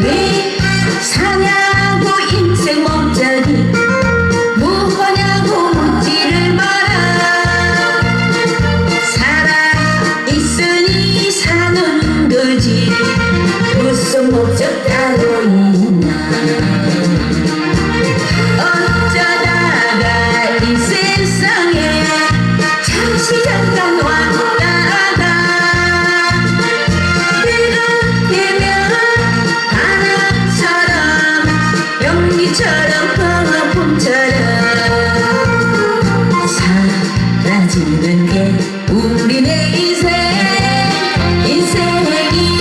왜 사냐고 인생 멈자니 뭐하냐고 네 묻지를 마라. 사랑 있으니 사는 거지. 무슨 목적 우리네 인생 인생의 길